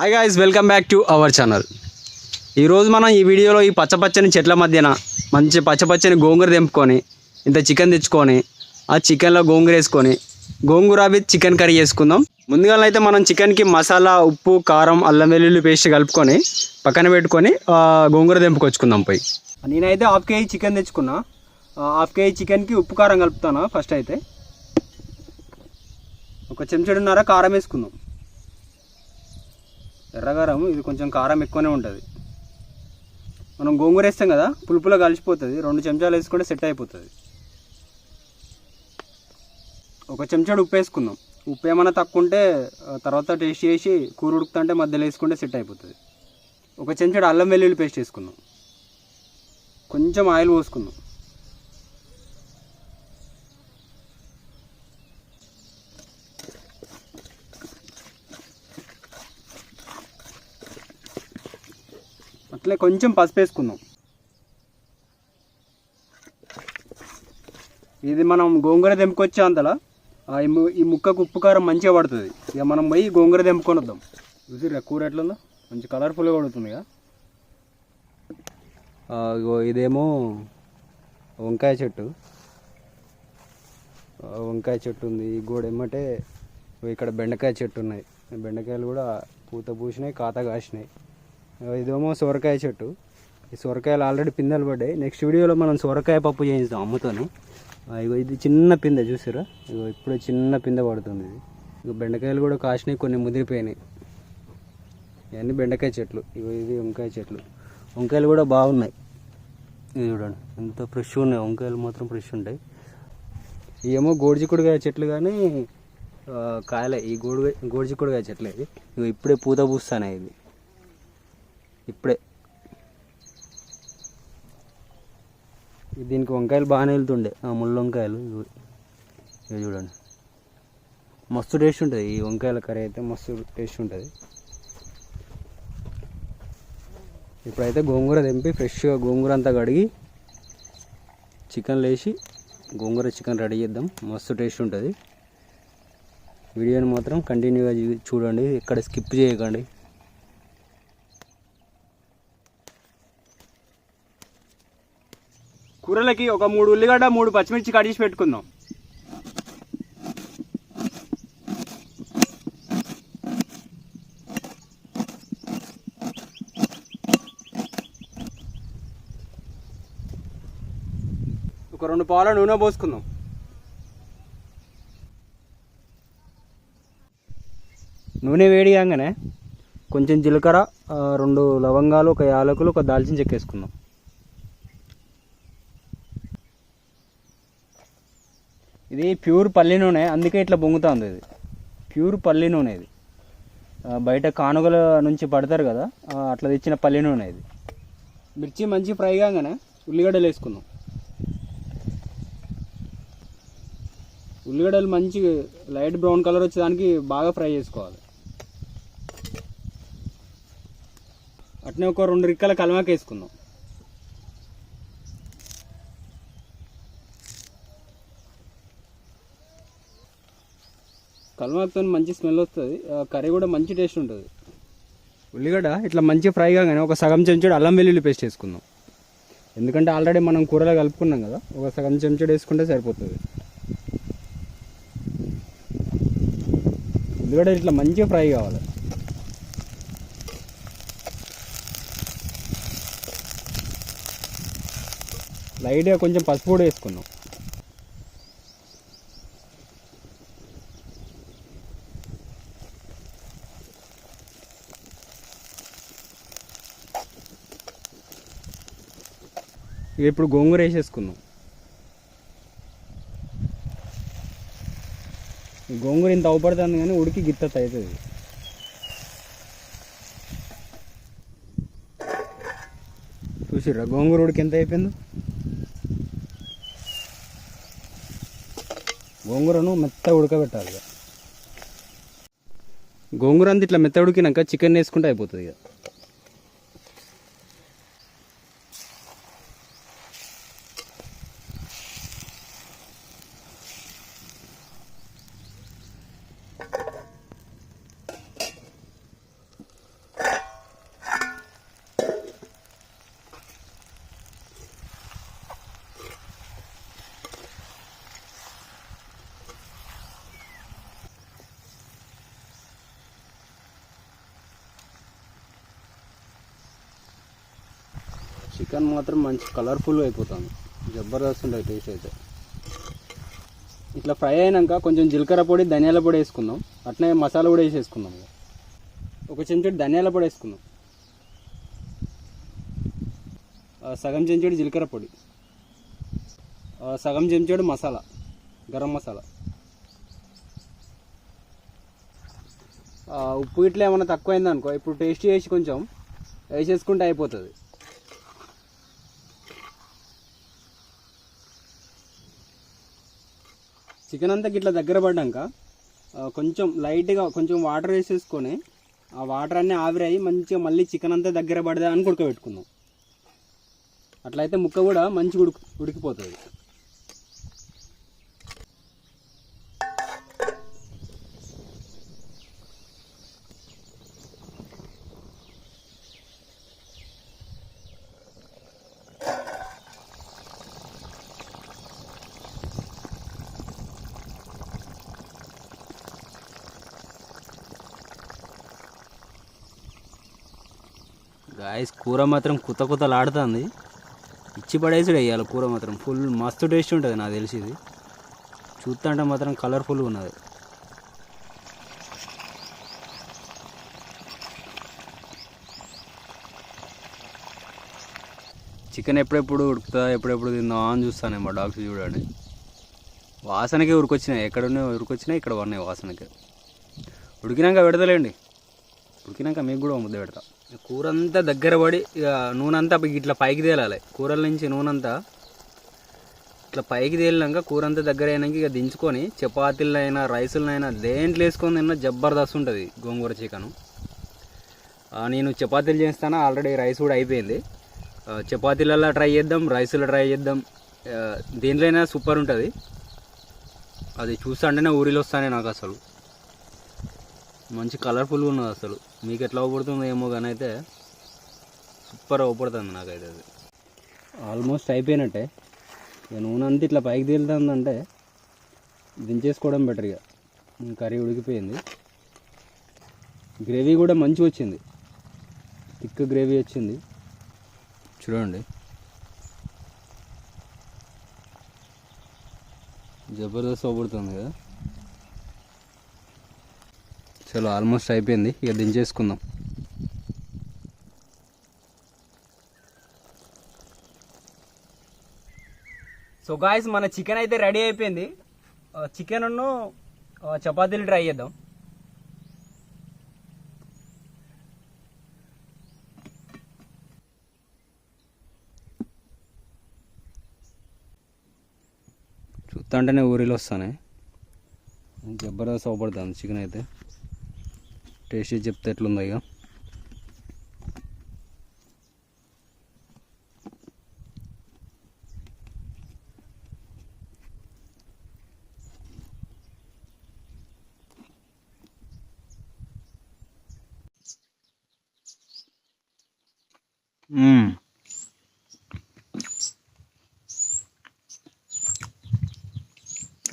Hi guys welcome back to our channel ఈరోజు మనం ఈ వీడియోలో ఈ పచ్చపచ్చని చెట్ల మధ్యన మంచి పచ్చపచ్చని గోంగూర తెంపుకొని ఇంత చికెన్ తెచ్చుకొని ఆ చికెన్లో గోంగూర వేసుకొని గోంగూర విత్ చికెన్ కర్రీ చేసుకుందాం. ముందుగా అయితే మనం చికెన్కి మసాలా ఉప్పు కారం అల్లం వెల్లుల్లి పేస్ట్ కలుపుకొని పక్కన పెట్టుకొని గోంగూర తెంపుకొచ్చుకుందాం పోయి. నేనైతే హాఫ్ కేజీ చికెన్ తెచ్చుకున్నా. హాఫ్ కేజీ చికెన్కి ఉప్పు కారం కలుపుతాను? ఫస్ట్ అయితే. ఒక చెంచడున్నర కారం వేసుకుందాం. ఎర్రగారం ఇది కొంచెం కారం ఎక్కువనే ఉంటుంది. మనం గోంగూర వేస్తాం కదా పులుపులో కలిసిపోతుంది. రెండు చెంచాలు వేసుకుంటే సెట్ అయిపోతుంది. ఒక చెంచాడు ఉప్పు వేసుకుందాం. ఉప్పు ఏమైనా తక్కువ ఉంటే తర్వాత టేస్ట్ చేసి కూర ఉడుకుతుంటే మధ్యలో వేసుకుంటే సెట్ అయిపోతుంది. ఒక చెంచాడు అల్లం వెల్లుల్లి పేస్ట్ వేసుకుందాం. కొంచెం ఆయిల్ పోసుకుందాం. అట్లే కొంచెం పసుపు వేసుకుందాం ఇది మనం గోంగూర తెంపుకొచ్చే అంతలా? ఈ ము- ఈ ముక్కకు ఉప్పు కారం మంచిగా పడుతుంది. ఇక మనం పోయి గోంగూర తెంపుకొని వద్దాం చూసిరా కూర ఎట్లుందో? మంచి కలర్ఫుల్గా పడుతుంది ఇక. ఇదేమో వంకాయ చెట్టు. వంకాయ చెట్టు ఉంది. ఈ గోడ ఏమంటే ఇక్కడ బెండకాయ చెట్టు ఉన్నాయి. బెండకాయలు కూడా పూత పూసినాయి కాత కాసినాయి. ఇదేమో సొరకాయ చెట్టు. ఈ సొరకాయలు ఆల్రెడీ పిందెలు పడ్డాయి. నెక్స్ట్ వీడియోలో మనం సొరకాయ పప్పు చేయిస్తాం అమ్ముతాను. ఇగో ఇది చిన్న పిందె చూసారా ఇగో ఇప్పుడే చిన్న పిందె పడుతుంది ఇది. ఇగో బెండకాయలు కూడా కాసినాయి కొన్ని ముదిరిపోయినాయి. ఇవన్నీ బెండకాయ చెట్లు. ఇగో ఇది వంకాయ చెట్లు. వంకాయలు కూడా బాగున్నాయి. ఇది చూడండి ఎంత ఫ్రెష్ ఉన్నాయి. వంకాయలు మాత్రం ఫ్రెష్ ఉంటాయి. ఏమో గోడిచిక్కుడుగా చెట్లు కానీ కాయలే. ఈ గోడు గోడిచిక్కుడుగా చెట్లు ఇది ఇగో ఇప్పుడే పూత పూస్తానే ఇది ఇప్పుడే. దీనికి వంకాయలు బాగానే వెళ్తుండే. ఆ వంకాయలు. ఇవి చూడండి. మస్తు టేస్ట్ ఉంటుంది. ఈ వంకాయల కర్రీ అయితే మస్తు టేస్ట్ ఉంటుంది. ఇప్పుడైతే గోంగూర తెంపి ఫ్రెష్గా గోంగూర అంతా కడిగి చికెన్ లేచి గోంగూర చికెన్ రెడీ చేద్దాం. మస్తు టేస్ట్ ఉంటుంది. వీడియోని మాత్రం కంటిన్యూగా చూడండి. ఎక్కడ స్కిప్ చేయకండి. కూరలకి ఒక మూడు ఉల్లిగడ్డ మూడు పచ్చిమిర్చి కట్ చేసి పెట్టుకుందాం. ఒక రెండు పాల నూనె పోసుకుందాం. నూనె వేడి కాగానే కొంచెం జీలకర్ర రెండు లవంగాలు ఒక యాలకులు ఒక దాల్చిన చెక్క వేసుకుందాం ఇది ప్యూర్ పల్లి నూనె అందుకే ఇట్లా పొంగుతుంది ఇది. ప్యూర్ పల్లి నూనె ఇది. బయట కానుగల నుంచి పడతారు కదా అట్లా తెచ్చిన పల్లి నూనె ఇది. మిర్చి మంచి ఫ్రై కాగానే ఉల్లిగడ్డలు వేసుకుందాం. ఉల్లిగడ్డలు మంచి లైట్ బ్రౌన్ కలర్ వచ్చేదానికి బాగా ఫ్రై చేసుకోవాలి. అట్నే ఒక రెండు రిక్కల కలమాక వేసుకుందాం కలమాకుతో మంచి స్మెల్ వస్తుంది. కర్రీ కూడా మంచి టేస్ట్ ఉంటుంది. ఉల్లిగడ్డ ఇట్లా మంచి ఫ్రై కాగానే ఒక సగం చెంచాడు అల్లం వెల్లుల్లి పేస్ట్ వేసుకుందాం. ఎందుకంటే ఆల్రెడీ మనం కూరలో కలుపుకున్నాం కదా ఒక సగం చెంచాడు వేసుకుంటే సరిపోతుంది. ఉల్లిగడ్డ ఇట్లా మంచిగా ఫ్రై కావాలి. లైట్గా కొంచెం పసుపు కూడా వేసుకుందాం. ఇక ఇప్పుడు గోంగూర వేసేసుకుందాం. గోంగూర ఇంత అవపడుతుంది కానీ ఉడికి గిత్త అవుతుంది చూసిర్రా గోంగూర ఉడికి ఎంత అయిపోయిందో? గోంగూరను మెత్త ఉడకబెట్టాలి ఇక. గోంగూర అంత ఇట్లా మెత్త ఉడికినాక చికెన్ వేసుకుంటే అయిపోతుంది ఇక. చికెన్ మాత్రం మంచి కలర్ఫుల్ అయిపోతుంది. జబర్దస్త్ ఉండే టేస్ట్ అయితే. ఇట్లా ఫ్రై అయినాక కొంచెం జీలకర్ర పొడి ధనియాల పొడి వేసుకుందాం. అట్లనే మసాలా కూడా వేసేసుకుందాం. ఒక చెంచుడు ధనియాల పొడి వేసుకుందాం. సగం చెంచుడు జీలకర్ర పొడి. సగం చెంచాడు మసాలా గరం మసాలా. ఉప్పు ఇట్లా ఏమైనా తక్కువైందనుకో ఇప్పుడు టేస్ట్ చేసి కొంచెం వేసేసుకుంటే అయిపోతుంది. చికెన్ అంతా గిట్ల దగ్గర పడ్డాక కొంచెం లైట్గా కొంచెం వాటర్ వేసేసుకొని ఆ వాటర్ అన్నీ ఆవిరాయి మంచిగా మళ్ళీ చికెన్ అంతా దగ్గర పడదా అని ఉడకబెట్టుకుందాం. అట్లయితే ముక్క కూడా మంచిగా ఉడికి ఉడికిపోతుంది. గాయస్ కూర మాత్రం కుత కుతలాడుతుంది ఇచ్చి పడేసి వేయాలి కూర మాత్రం. ఫుల్ మస్తు టేస్ట్ ఉంటుంది నాకు తెలిసింది చూస్తుంటే మాత్రం కలర్ఫుల్గా ఉన్నది. చికెన్ ఎప్పుడెప్పుడు ఉడుకుతా ఎప్పుడెప్పుడు తిందా అని చూస్తాను మా డాగ్స్ చూడండి. వాసనకే ఉరికొచ్చినాయి ఎక్కడ ఉరికొచ్చినాయి ఇక్కడ ఉన్నాయి వాసనకే. ఉడికినాక పెడతలేండి. ఉడికినాక మీకు కూడా ముద్ద పెడతా. కూర అంతా దగ్గర పడి ఇక నూనె అంతా ఇట్లా పైకి తేలాలి. కూరల నుంచి నూనె అంతా ఇట్లా పైకి తేలినాక కూర అంతా దగ్గర అయినాక ఇక దించుకొని చపాతీలైనా రైసులైనా దేంట్లో వేసుకొని తిన్నా జబర్దస్త్ ఉంటుంది గోంగూర చికెను. నేను చపాతీలు చేస్తాను ఆల్రెడీ రైస్ కూడా అయిపోయింది. ఆ, చపాతీలలో ట్రై చేద్దాం రైసులో ట్రై చేద్దాం. దేంట్లో దేంట్లోనైనా సూపర్ ఉంటుంది. అది చూస్తుంటేనే ఊరిలో వస్తానే నాకు అసలు. మంచి కలర్ఫుల్గా ఉన్నది అసలు. మీకు ఎట్లా అవపడుతుందో ఏమో కానీ అయితే సూపర్ అవపడుతుంది నాకైతే అది. ఆల్మోస్ట్ అయిపోయినట్టే. ఇక నూనె అంతా ఇట్లా పైకి తేలుతుందంటే దించేసుకోవడం బెటర్ ఇక. కర్రీ ఉడికిపోయింది. గ్రేవీ కూడా మంచిగా వచ్చింది. థిక్ గ్రేవీ వచ్చింది. చూడండి. జబర్దస్త్ అవపడుతుంది కదా. చలో ఆల్మోస్ట్ అయిపోయింది. ఇక దించేసుకుందాం. సో గాయస్ మన చికెన్ అయితే రెడీ అయిపోయింది. చికెన్ చపాతీలు ట్రై చేద్దాం. చూస్తుంటేనే ఊరిలో వస్తానే. జబర్దస్త్ అవపడుతుంది చికెన్ అయితే. టేస్ట్ చేసి చెప్తే ఎట్లుందో ఇక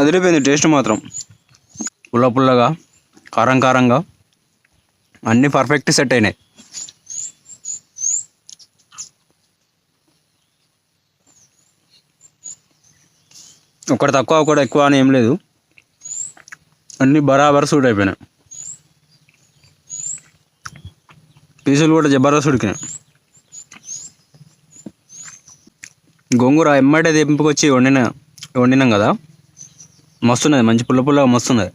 అదిరిపోయింది టేస్ట్ మాత్రం. పుల్ల పుల్లగా కారం కారంగా. అన్నీ పర్ఫెక్ట్ సెట్ అయినాయి. ఒకటి తక్కువ ఒకటి ఎక్కువ అని ఏం లేదు. అన్నీ బరాబర్ సూట్ అయిపోయినాయి. పీసులు కూడా జబర్దస్త్ ఉడికినాయి గోంగూర ఎమ్మటే తెంపుకొచ్చి వండిన వండినాం కదా. మస్తున్నది మంచి పుల్ల పుల్లగా మస్తున్నది.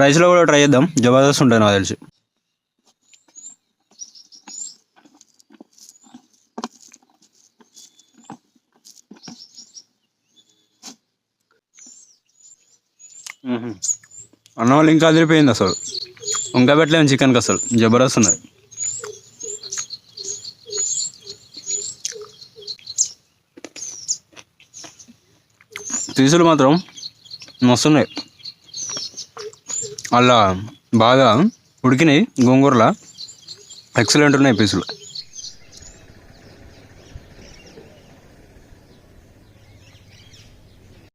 రైస్లో కూడా ట్రై చేద్దాం. జబర్దస్త్ ఉంటుంది నాకు తెలిసి. అన్న వాళ్ళు ఇంకా అదిరిపోయింది అసలు. ఇంకా పెట్టలేము చికెన్కి అసలు. జబర్దస్త్ ఉన్నది. పీసులు మాత్రం మస్తున్నాయి. అలా బాగా ఉడికినాయి గోంగూరలో. ఎక్సలెంట్ ఉన్నాయి పీసులు.